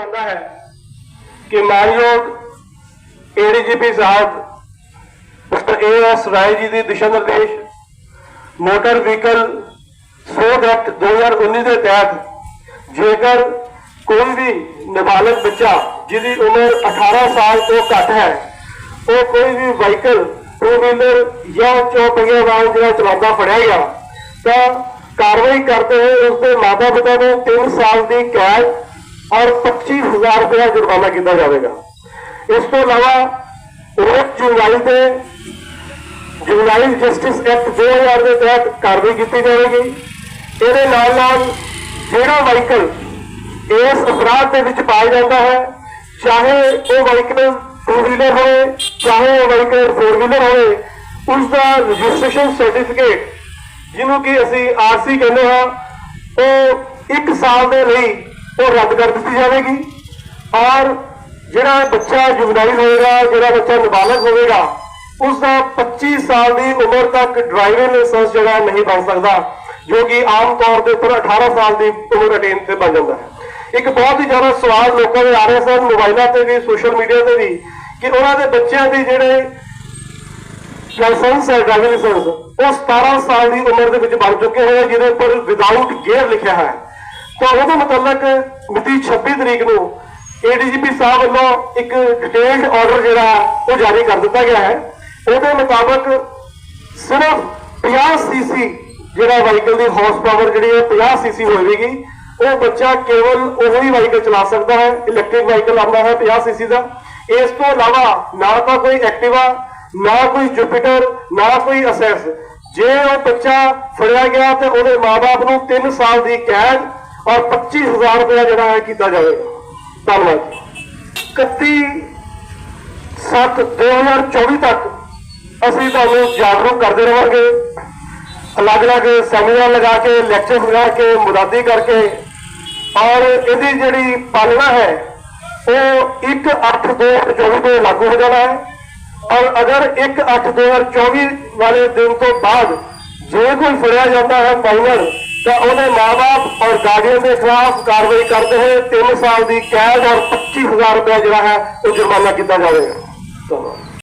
ਜਾਂਦਾ ਹੈ ਕਿ ਮਾਨਯੋਗ ਏਡੀਜੀਪੀ ਸਾਹਿਬ, ਮਿਸਟਰ ਏਐਸ ਰਾਏ ਜੀ ਦੀ ਦਿਸ਼ਾ ਨਿਰਦੇਸ਼, ਮੋਟਰ ਵਹੀਕਲ ਸੋਧ ਐਕਟ 2019 ਦੇ ਤਹਿਤ ਜੇਕਰ ਕੋਈ ਵੀ ਨਾਬਾਲਗ ਬੱਚਾ ਜਿਹਦੀ ਉਮਰ 18 ਸਾਲ ਤੋਂ ਘੱਟ ਹੈ, ਉਹ ਕੋਈ ਵੀ ਵਹੀਕਲ ਟੂ ਵੀਲਰ ਜਾਂ ਚੌਪਹੀਆ ਵਾਹਨ ਜਿਹੜਾ ਚਲਾਉਂਦਾ ਫੜਿਆ ਗਿਆ, ਤਾਂ ਕਾਰਵਾਈ ਕਰਦੇ ਹੋਏ ਉਸ ਦੇ ਮਾਤਾ ਪਿਤਾ ਨੂੰ 3 ਸਾਲ ਦੀ ਕੈਦ ਔਰ 25000 ਰੁਪਏ ਜੁਰਮਾਨਾ ਕੀਤਾ ਜਾਵੇਗਾ। ਇਸ ਤੋਂ ਇਲਾਵਾ ਉਹ ਜੁਲਾਈ ਦੇ ਜੁਵਨਾਈਲ ਜਸਟਿਸ ਐਕਟ 2000 ਦੇ ਤਹਿਤ ਕਾਰਵਾਈ ਕੀਤੀ ਜਾਵੇਗੀ। ਇਹਦੇ ਨਾਲ ਨਾਲ ਜਿਹੜਾ ਵਹੀਕਲ ਇਸ ਅਪਰਾਧ ਦੇ ਵਿੱਚ ਪਾਇਆ ਜਾਂਦਾ ਹੈ, ਚਾਹੇ ਉਹ ਵਹੀਕਲ ਟੂ ਵੀਲਰ ਹੋਵੇ, ਚਾਹੇ ਉਹ ਵਹੀਕਲ ਫੋਰ ਵੀਲਰ ਹੋਵੇ ਉਸ ਦਾ ਰਜਿਸਟ੍ਰੇਸ਼ਨ ਸਰਟੀਫਿਕੇਟ ਜਿਹਨੂੰ ਕਿ ਅਸੀਂ ਆਰਸੀ ਕਹਿੰਦੇ ਹਾਂ, ਉਹ 1 ਸਾਲ ਦੇ ਲਈ ਉਹ ਰੱਦ ਕਰ ਦਿੱਤੀ ਜਾਵੇਗੀ। ਔਰ ਜਿਹੜਾ ਬੱਚਾ ਜੁਵਨਾਈਲ ਹੋਏਗਾ ਜਿਹੜਾ ਬੱਚਾ ਨਾਬਾਲਗ ਹੋਵੇਗਾ ਉਸ ਦਾ 25 ਸਾਲ ਦੀ ਉਮਰ ਤੱਕ ਡਰਾਈਵਿੰਗ ਲਾਇਸੈਂਸ ਜਿਹੜਾ ਨਹੀਂ ਬਣ ਸਕਦਾ ਜੋ ਕਿ ਆਮ ਤੌਰ ਦੇ ਉੱਪਰ 18 ਸਾਲ ਦੀ ਉਮਰ ਅਟੇਨ ਤੇ ਬਣ ਜਾਂਦਾ ਹੈ। ਇੱਕ ਬਹੁਤ ਹੀ ਜ਼ਿਆਦਾ ਸਵਾਲ ਲੋਕਾਂ ਦੇ ਆ ਰਹੇ ਸਨ ਮੋਬਾਈਲਾਂ ਤੇ ਵੀ ਸੋਸ਼ਲ ਮੀਡੀਆ ਤੇ ਵੀ ਕਿ ਉਹਨਾਂ ਦੇ ਬੱਚਿਆਂ ਦੀ ਜਿਹੜੇ ਲਾਇਸੈਂਸ ਹੈ ਡਰਾਈਵਿੰਗ ਲਾਇਸੈਂਸ ਉਹ 17 ਸਾਲ ਦੀ ਉਮਰ ਦੇ ਵਿੱਚ ਬਣ ਚੁੱਕੇ ਹੋਏ ਆ, ਜਿਹਦੇ ਉੱਪਰ ਵਿਦਆਊਟ ਗੇਅਰ ਲਿਖਿਆ ਹੈ। ਤਾਂ ਉਹਦੇ ਮੁਤਲਕ ਮਿਤੀ 26 ਤਰੀਕ ਨੂੰ ਏਡੀਜੀਪੀ ਸਾਹਿਬ ਵੱਲੋਂ ਇੱਕ ਡਿਟੇਲਡ ਆਰਡਰ ਜਿਹੜਾ ਹੈ, ਉਹ ਜਾਰੀ ਕਰ ਦਿੱਤਾ ਗਿਆ ਹੈ। ਉਹਦੇ ਮੁਤਾਬਕ ਸਿਰਫ 50 ਸੀਸੀ ਜਿਹੜਾ ਵਾਹੀਕਲ ਦੀ ਹਾਰਸ ਪਾਵਰ ਜਿਹੜੀ ਹੈ 50 ਸੀਸੀ ਹੋਵੇਗੀ। ਉਹ ਬੱਚਾ ਕੇਵਲ ਉਹੀ ਵਾਹੀਕਲ ਚਲਾ ਸਕਦਾ ਹੈ ਇਲੈਕਟ੍ਰਿਕ ਵਾਹੀਕਲ ਆਉਂਦਾ ਹੈ 50 ਸੀਸੀ ਦਾ। ਇਸ ਤੋਂ ਇਲਾਵਾ ਨਾ ਤਾਂ ਕੋਈ ਐਕਟਿਵਾ ਨਾ ਕੋਈ ਜੁਪੀਟਰ ਨਾ ਕੋਈ ਅਸੈਸ ਜੇ ਉਹ ਬੱਚਾ ਫੜਿਆ ਗਿਆ ਤੇ ਉਹਦੇ ਮਾਪੇ ਨੂੰ 3 ਸਾਲ ਦੀ ਕੈਦ ਔਰ 25000 ਰੁਪਏ ਜਿਹੜਾ ਹੈ ਕੀਤਾ ਜਾਵੇਗਾ ਧੰਨਵਾਦ। 31 7 2024 ਤੱਕ ਅਸੀਂ ਤੁਹਾਨੂੰ ਜਾਗਰੂਕ ਕਰਦੇ ਰਹਾਂਗੇ ਅਲੱਗ-ਅਲੱਗ ਸੈਮੀਨਾਰ ਲਗਾ ਕੇ ਲੈਕਚਰ ਲਗਾ ਕੇ ਮੁਦਾਦੀ ਕਰਕੇ ਔਰ ਇਹਦੀ ਜਿਹੜੀ ਪਾਲਣਾ ਹੈ, ਉਹ 1 8 2024 ਤੋਂ ਲਾਗੂ ਹੋ ਜਾਣਾ ਹੈ। ਔਰ ਅਗਰ 1 8 2024 ਵਾਲੇ ਦਿਨ ਤੋਂ ਬਾਅਦ ਜੇ ਕੋਈ ਫੜਿਆ ਜਾਂਦਾ ਹੈ ਮਾਈਨਰ ਤਾਂ ਉਹਦੇ ਮਾਪੇ ਔਰ ਗਾਰਡੀਅਨ ਦੇ ਖਿਲਾਫ ਕਾਰਵਾਈ ਕਰਦੇ ਹੋਏ 3 ਸਾਲ ਦੀ ਕੈਦ ਔਰ 25000 ਰੁਪਏ ਜਿਹੜਾ ਹੈ ਉਹ ਜੁਰਮਾਨਾ ਕੀਤਾ ਜਾਵੇਗਾ ਧੰਨਵਾਦ।